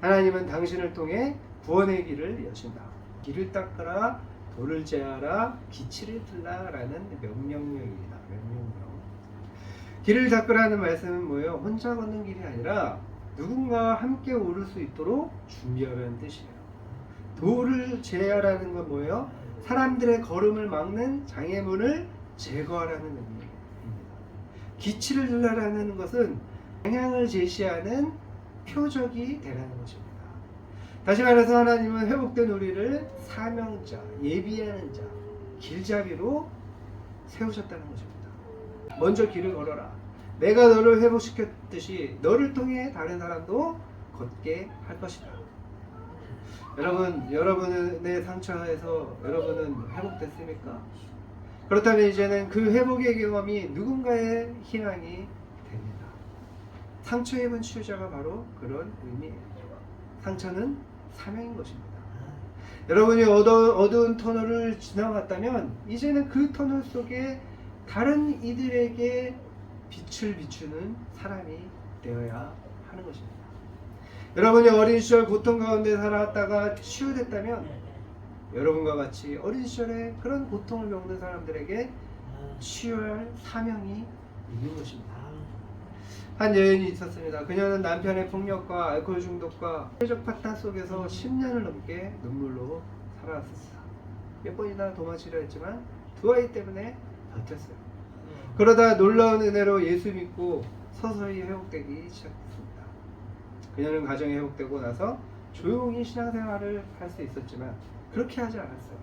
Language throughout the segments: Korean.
하나님은 당신을 통해 구원의 길을 여신다. 길을 닦으라, 돌을 제하라, 기치를 들라라는 명령령입니다. 명령령. 길을 닦으라는 말씀은 뭐예요? 혼자 걷는 길이 아니라 누군가와 함께 오를 수 있도록 준비하라는 뜻이에요. 돌을 제하라는 건 뭐예요? 사람들의 걸음을 막는 장애물을 제거하라는 의미입니다. 기치를 들라라는 것은 방향을 제시하는 표적이 되라는 것입니다. 다시 말해서 하나님은 회복된 우리를 사명자, 예비하는 자, 길잡이로 세우셨다는 것입니다. 먼저 길을 걸어라. 내가 너를 회복시켰듯이 너를 통해 다른 사람도 걷게 할 것이다. 여러분, 여러분의 상처에서 여러분은 회복됐습니까? 그렇다면 이제는 그 회복의 경험이 누군가의 희망이 됩니다. 상처 입은 치유자가 바로 그런 의미예요. 상처는 사명인 것입니다. 여러분이 어두, 어두 운 터널을 지나갔다면 이제는 그 터널 속에 다른 이들에게 빛을 비추는 사람이 되어야 하는 것입니다. 여러분이 어린 시절 고통 가운데 살아왔다가 치유됐다면 여러분과 같이 어린 시절에 그런 고통을 겪는 사람들에게 치유할 사명이 있는 것입니다. 한 여인이 있었습니다. 그녀는 남편의 폭력과 알코올 중독과 사회적 파탄 속에서 10년을 넘게 눈물로 살아왔습니다. 몇 번이나 도망치려 했지만 두 아이 때문에 버텼어요. 그러다 놀라운 은혜로 예수 믿고 서서히 회복되기 시작했습니다. 그녀는 가정이 회복되고 나서 조용히 신앙생활을 할 수 있었지만 그렇게 하지 않았어요.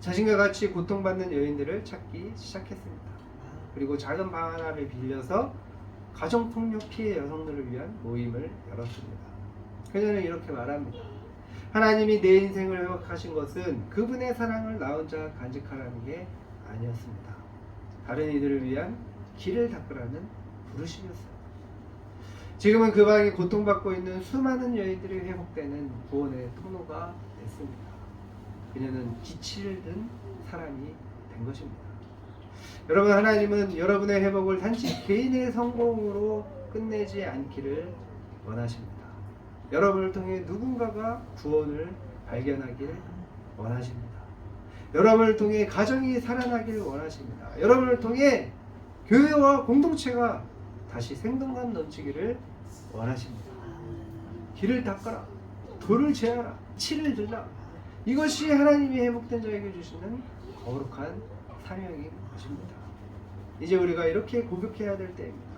자신과 같이 고통받는 여인들을 찾기 시작했습니다. 그리고 작은 방 하나를 빌려서 가정폭력 피해 여성들을 위한 모임을 열었습니다. 그녀는 이렇게 말합니다. 하나님이 내 인생을 회복하신 것은 그분의 사랑을 나 혼자 간직하라는 게 아니었습니다. 다른 이들을 위한 길을 닦으라는 부르심이었어요. 지금은 그 방이 고통받고 있는 수많은 여인들이 회복되는 구원의 통로가 됐습니다. 그녀는 기치를 든 사람이 된 것입니다. 여러분 하나님은 여러분의 회복을 단지 개인의 성공으로 끝내지 않기를 원하십니다. 여러분을 통해 누군가가 구원을 발견하길 원하십니다. 여러분을 통해 가정이 살아나길 원하십니다. 여러분을 통해 교회와 공동체가 다시 생동감 넘치기를 원하십니다. 길을 닦아라. 돌을 제하라. 치를 들라. 이것이 하나님이 회복된 자에게 주시는 거룩한 사명인 것입니다. 이제 우리가 이렇게 고백해야 될 때입니다.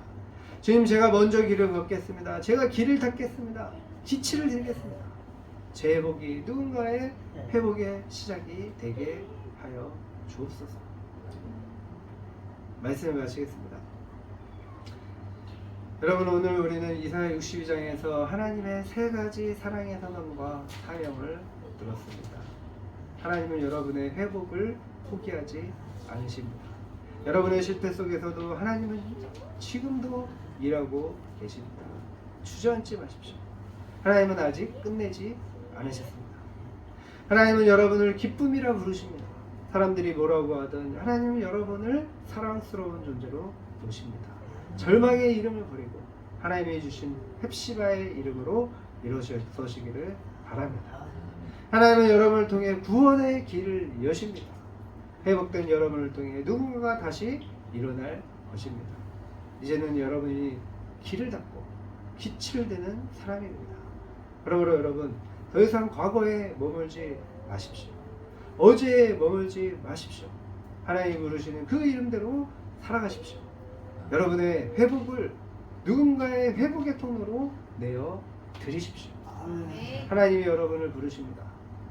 주님 제가 먼저 길을 걷겠습니다. 제가 길을 닦겠습니다. 기치를 드리겠습니다. 제 회복이 누군가의 회복의 시작이 되게 하여 주옵소서. 말씀을 마치겠습니다. 여러분 오늘 우리는 이사야 62장에서 하나님의 세 가지 사랑의 선언과 사명을 들었습니다. 하나님은 여러분의 회복을 포기하지 않으십니다. 여러분의 실패 속에서도 하나님은 지금도 일하고 계십니다. 주저앉지 마십시오. 하나님은 아직 끝내지 않으셨습니다. 하나님은 여러분을 기쁨이라 부르십니다. 사람들이 뭐라고 하든 하나님은 여러분을 사랑스러운 존재로 보십니다. 절망의 이름을 버리고 하나님이 주신 헵시바의 이름으로 이루어지기를 바랍니다. 하나님은 여러분을 통해 구원의 길을 여십니다. 회복된 여러분을 통해 누군가가 다시 일어날 것입니다. 이제는 여러분이 길을 드는 사람이 됩니다. 그러므로 여러분 더 이상 과거에 머물지 마십시오. 어제에 머물지 마십시오. 하나님이 부르시는 그 이름대로 살아가십시오. 여러분의 회복을 누군가의 회복의 통로로 내어 드리십시오. 하나님이 여러분을 부르십니다.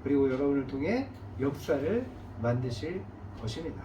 그리고 여러분을 통해 역사를 만드실 것입니다.